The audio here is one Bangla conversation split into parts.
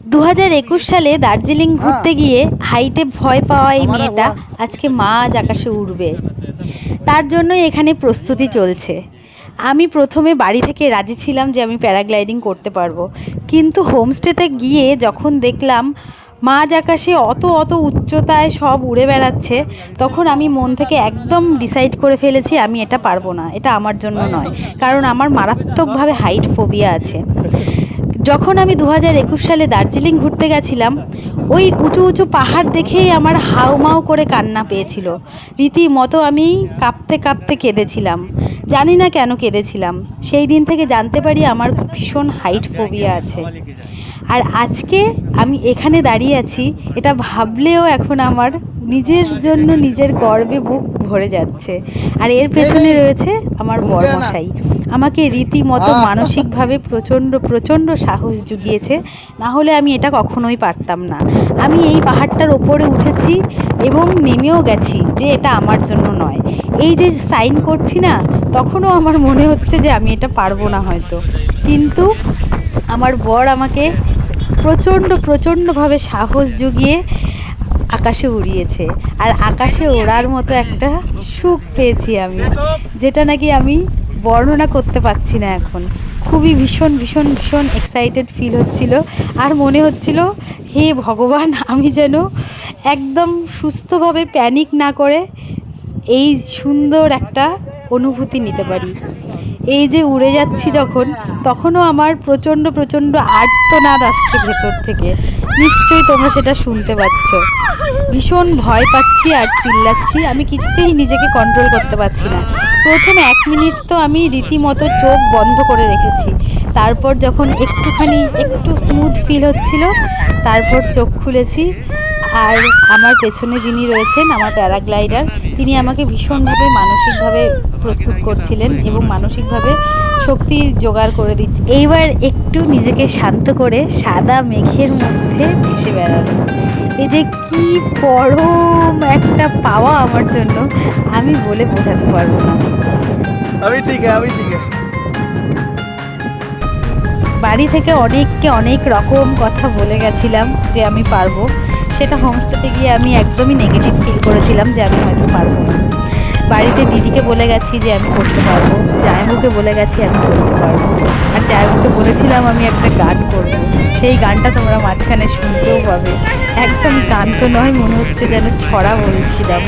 দু হাজার একুশ সালে দার্জিলিং ঘুরতে গিয়ে হাইটে ভয় পাওয়া এই মেয়েটা আজকে মাঝ আকাশে উড়বে। তার জন্যই এখানে প্রস্তুতি চলছে। আমি প্রথমে বাড়ি থেকে রাজি ছিলাম যে আমি প্যারাগ্লাইডিং করতে পারব। কিন্তু হোমস্টেতে গিয়ে যখন দেখলাম মাঝ আকাশে অত অত উচ্চতায় সব উড়ে বেড়াচ্ছে তখন আমি মন থেকে একদম ডিসাইড করে ফেলেছি আমি এটা পারব না। এটা আমার জন্য নয়। কারণ আমার মারাত্মকভাবে হাইট ফোবিয়া আছে। যখন আমি দু হাজার একুশ সালে দার্জিলিং ঘুরতে গেছিলাম, ওই উঁচু উঁচু পাহাড় দেখেই আমার হাউমাউ করে কান্না পেয়েছিল। রীতিমতো আমি কাঁপতে কাঁপতে কেঁদেছিলাম। জানি না কেন কেঁদেছিলাম। সেই দিন থেকে জানতে পারি আমার ভীষণ হাইট ফোবিয়া আছে। আর আজকে আমি এখানে দাঁড়িয়ে আছি এটা ভাবলেও এখন আমার নিজের জন্য নিজের গর্বে বুক ভরে যাচ্ছে। আর এর পেছনে রয়েছে আমার বরমশাই আমাকে রীতিমতো মানসিকভাবে প্রচণ্ড প্রচণ্ড সাহস জুগিয়েছে না হলে আমি এটা কখনোই পারতাম না। আমি এই পাহাড়টার ওপরে উঠেছি এবং নেমেও গেছি যে এটা আমার জন্য নয়। এই যে সাইন করছি না তখনও আমার মনে হচ্ছে যে আমি এটা পারব না হয়তো। কিন্তু আমার বর আমাকে প্রচণ্ড, প্রচণ্ডভাবে সাহস জুগিয়ে আকাশে উড়িয়েছে। আর আকাশে ওড়ার মতো একটা সুখ পেয়েছি আমি, যেটা নাকি আমি বর্ণনা করতে পারছি না এখন। খুবই ভীষণ ভীষণ ভীষণ এক্সাইটেড ফিল হচ্ছিল। আর মনে হচ্ছিল, হে ভগবান, আমি যেন একদম সুস্থভাবে প্যানিক না করে এই সুন্দর একটা অনুভূতি নিতে পারি। এই যে উড়ে যাচ্ছি যখন, তখনও আমার প্রচণ্ড প্রচণ্ড আর্তনাদ আসছে ভেতর থেকে। নিশ্চয়ই তোমরা সেটা শুনতে পাচ্ছ। ভীষণ ভয় পাচ্ছি আর চিল্লাচ্ছি। আমি কিছুতেই নিজেকে কন্ট্রোল করতে পারছি না। প্রথম এক মিনিট তো আমি রীতিমতো চোখ বন্ধ করে রেখেছি। তারপর যখন একটুখানি, একটু স্মুথ ফিল হচ্ছিল, তারপর চোখ খুলেছি। আর আমার পেছনে যিনি রয়েছেন আমার প্যারাগ্লাইডার তিনি আমাকে ভীষণভাবে মানসিকভাবে প্রস্তুত করছিলেন এবং মানসিকভাবে শক্তি জোগাড় করে দিচ্ছে। এইবার একটু নিজেকে শান্ত করে সাদা মেঘের মধ্যে ভেসে বেড়ালো। এই যে কি পরম একটা পাওয়া আমার জন্য আমি বলে বোঝাতে পারব না। আমি ঠিক আমি ঠিক। বাড়ি থেকে অনেককে অনেক রকম কথা বলে গেছিলাম যে আমি পারব। সেটা হোমস্টেতে গিয়ে আমি একদমই নেগেটিভ ফিল করেছিলাম যে আমি হয়তো পারব না। বাড়িতে দিদিকে বলে গেছি যে আমি করতে পারব জায়মুকে বলে গেছি আমি করতে পারব। আর জায়মুকে বলেছিলাম আমি একটা গান করব। সেই গানটা তোমরা মাঝখানে শুনতেও পাবে। একদম গান তো নয়, মনে হচ্ছে যেন ছড়া বলছিলাম।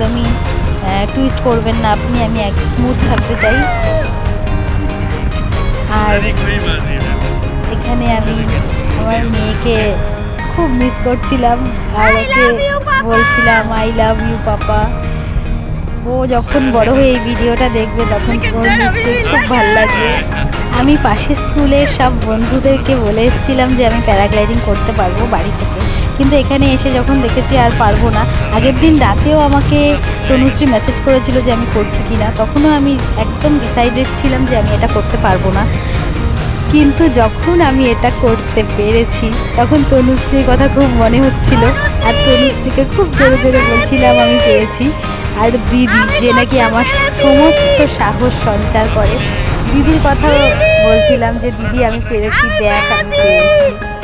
একদমই টুইস্ট করবেন না আপনি আমি এক স্মুথ থাকতে চাই। আর এখানে আমি আমার মেয়েকে খুব মিস করছিলাম আর ওকে love you, papa! বলছিলাম আই লাভ ইউ পাপা ও যখন বড় হয়ে এই ভিডিওটা দেখবে তখন ওর নিশ্চয়ই খুব ভালো লাগবে। আমি পাশের স্কুলের সব বন্ধুদেরকে বলে এসেছিলাম যে আমি প্যারাগ্লাইডিং করতে পারব বাড়ি থেকে। কিন্তু এখানে এসে যখন দেখেছি আর পারব না, আগের দিন রাতেও আমাকে তনুশ্রী মেসেজ করেছিল যে আমি করছি কি না তখনও আমি একদম ডিসাইডেড ছিলাম যে আমি এটা করতে পারব না। কিন্তু যখন আমি এটা করতে পেরেছি, তখন তনুশ্রীর কথা খুব মনে হচ্ছিল আর তনুশ্রীকে খুব জোরে জোরে বলছিলাম, আমি পেরেছি। আর দিদি, যে নাকি আমার সমস্ত সাহস সঞ্চার করে, দিদির কথাও বলছিলাম যে, দিদি, আমি পেরেছি, দেখ, আমি পেরেছি।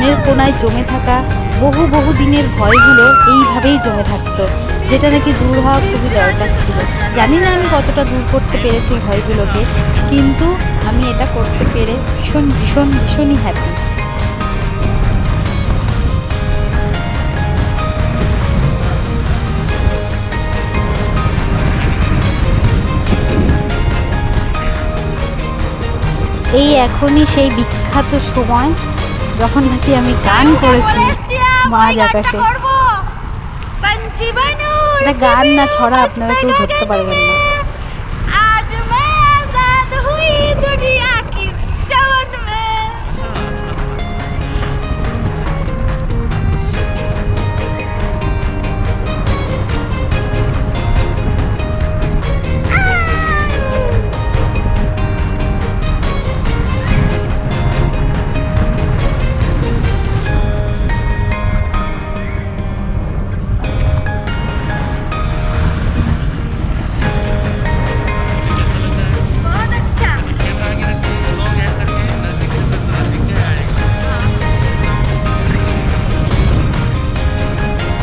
মনের কোনায় জমে থাকা বহু বহু দিনের ভয়গুলো এইভাবেই জমে থাকতো, যেটা নাকি দূর হওয়া খুবই দরকার ছিল। জানি না আমি কতটা দূর করতে পেরেছি ভয়গুলোকে, কিন্তু আমি এটা করতে পেরে ভীষণ ভীষণ, ভীষণই হ্যাপি এই এখনই সেই বিখ্যাত সময় যখন নাকি আমি গান করেছি মাঝ আকাশে। গান না ছড়া আপনারা কেউ ধরতে পারবেন না।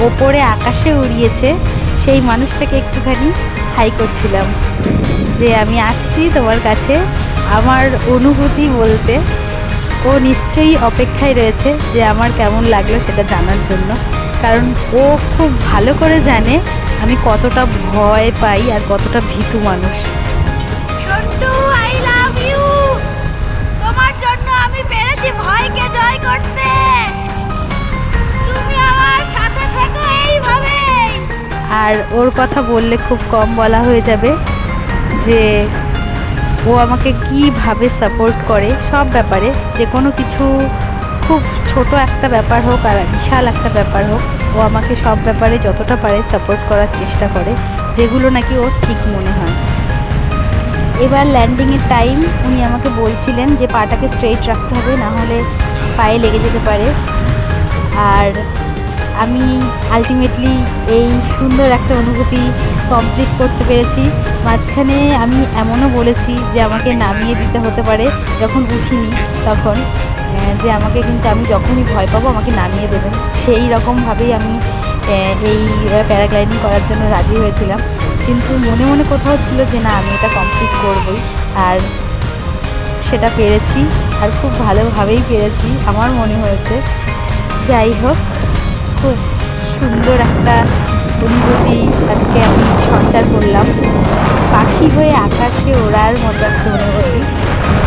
ওপরে আকাশে উড়িয়েছে, সেই মানুষটাকে একটুখানি হাই করছিলাম যে আমি আসছি তোমার কাছে। আমার অনুভূতি বলতে ও নিশ্চয়ই অপেক্ষায় রয়েছে যে আমার কেমন লাগল সেটা জানার জন্য। কারণ ও খুব ভালো করে জানে আমি কতটা ভয় পাই আর কতটা ভীতু মানুষ। আমি পেরেছি ভয়কে জয় করতে। আর ওর কথা বললে খুব কম বলা হয়ে যাবে যে ও আমাকে কীভাবে সাপোর্ট করে, সব ব্যাপারে। যে কোনো কিছু খুব ছোট একটা ব্যাপার হোক আর বিশাল একটা ব্যাপার হোক, ও আমাকে সব ব্যাপারে যতটা পারে সাপোর্ট করার চেষ্টা করে, যেগুলো নাকি ওর ঠিক মনে হয়। এবার ল্যান্ডিংয়ের টাইম উনি আমাকে বলছিলেন যে পাটাকে স্ট্রেট রাখতে হবে, না হলে পায়ে লেগে যেতে পারে। আর আমি আলটিমেটলি এই সুন্দর একটা অনুভূতি কমপ্লিট করতে পেরেছি। মাঝখানে আমি এমনও বলেছি যে আমাকে নামিয়ে দিতে হতে পারে যখন উঠিনি তখন যে আমাকে কিন্তু আমি যখনই ভয় পাবো আমাকে নামিয়ে দেবেন। সেই রকমভাবেই আমি এই প্যারাগ্লাইডিং করার জন্য রাজি হয়েছিলাম। কিন্তু মনে মনে কোথাও ছিল যে না, আমি এটা কমপ্লিট করবই। আর সেটা পেরেছি, আর খুব ভালোভাবেই পেরেছি, আমার মনে হয়েছে। যাই হোক খুব সুন্দর একটা অনুভূতি আজকে আমি সঞ্চার করলাম। পাখি হয়ে আকাশে ওড়ার মতো একটা অনুভূতি।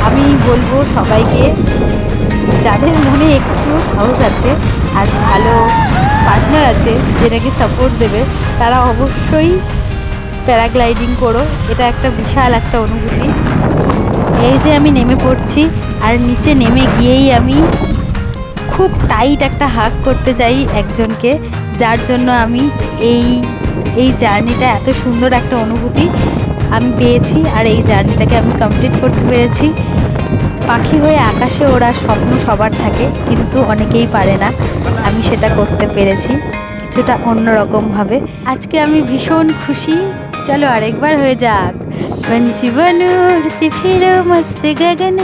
আমি বলব সবাইকে, যাদের মনে একটু সাহস আছে আর ভালো পার্টনার আছে যে নাকি সাপোর্ট দেবে, তারা অবশ্যই প্যারাগ্লাইডিং করো। এটা একটা বিশাল একটা অনুভূতি। এই যে আমি নেমে পড়ছি, আর নিচে নেমে গিয়েই আমি খুব টাইট একটা হাক করতে চাই একজনকে, যার জন্য আমি এই এই জার্নিটা এত সুন্দর একটা অনুভূতি আমি পেয়েছি আর এই জার্নিটাকে আমি কমপ্লিট করতে পেরেছি। পাখি হয়ে আকাশে ওরা স্বপ্ন সবার থাকে, কিন্তু অনেকেই পারে না। আমি সেটা করতে পেরেছি কিছুটা অন্যরকমভাবে। আজকে আমি ভীষণ খুশি। চলো আরেকবার হয়ে যাক। বঞ্চি বনুর গগন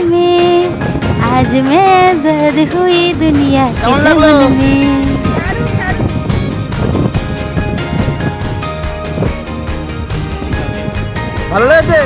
আজ মে জদ হুই দুনিয়া কে জীবন। মে ভালো লেগেছে?